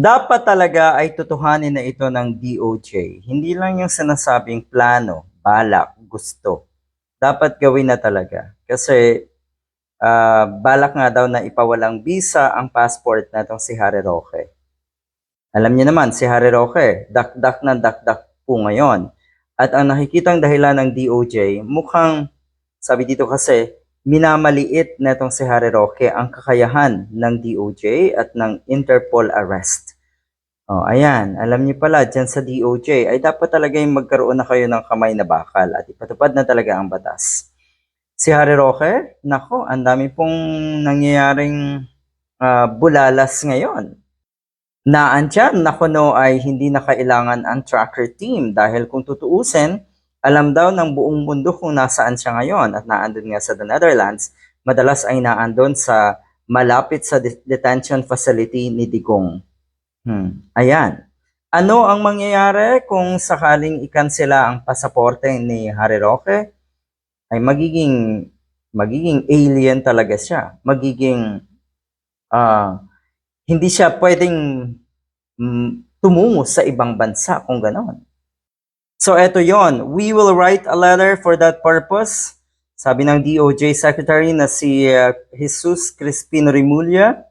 Dapat talaga ay tutuhanin na ito ng DOJ. Hindi lang yung sinasabing plano, balak, gusto. Dapat gawin na talaga. Kasi ah, balak nga daw na ipawalang visa ang passport na itong si Harry Roque. Alam niyo naman, si Harry Roque, dakdak na dakdak po ngayon. At ang nakikitang dahilan ng DOJ, mukhang, sabi dito kasi, minamaliit na itong si Harry Roque ang kakayahan ng DOJ at ng Interpol arrest. Oh, ayan, alam niyo pala, dyan sa DOJ, ay dapat talaga yung magkaroon na kayo ng kamay na bakal at ipatupad na talaga ang batas. Si Harry Roque, nako, ang dami pong nangyayaring ah, bulalas ngayon. Naandyan na kuno ay hindi na kailangan ang tracker team dahil kung tutuusin, alam daw ng buong mundo kung nasaan siya ngayon at naandun nga sa the Netherlands, madalas ay naandun sa malapit sa de- detention facility ni Digong. Hmm. Ayan. Ano ang mangyayari kung sakaling ikansela ang pasaporte ni Harry Roque? Ay magiging magiging alien talaga siya. Magiging ah hindi siya pwedeng mm, tumungo sa ibang bansa kung ganon. So eto yon, we will write a letter for that purpose. Sabi ng DOJ Secretary na si uh, Jesus Crispino Remulla,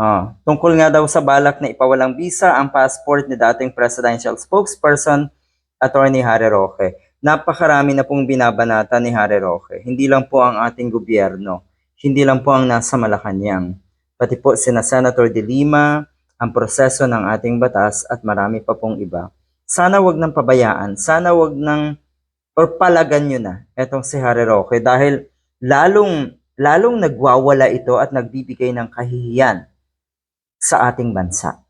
ah, tungkol nga daw sa balak na ipawalang visa ang passport ni dating presidential spokesperson, Attorney Harry Roque. Napakarami na pong binabanata ni Harry Roque. Hindi lang po ang ating gobyerno, hindi lang po ang nasa Malacanang pati po sina Senator De Lima, ang proseso ng ating batas at marami pa pong iba. Sana wag nang pabayaan, sana wag nang or palagan nyo na etong si Harry Roque dahil lalong lalong nagwawala ito at nagbibigay ng kahihiyan sa ating bansa.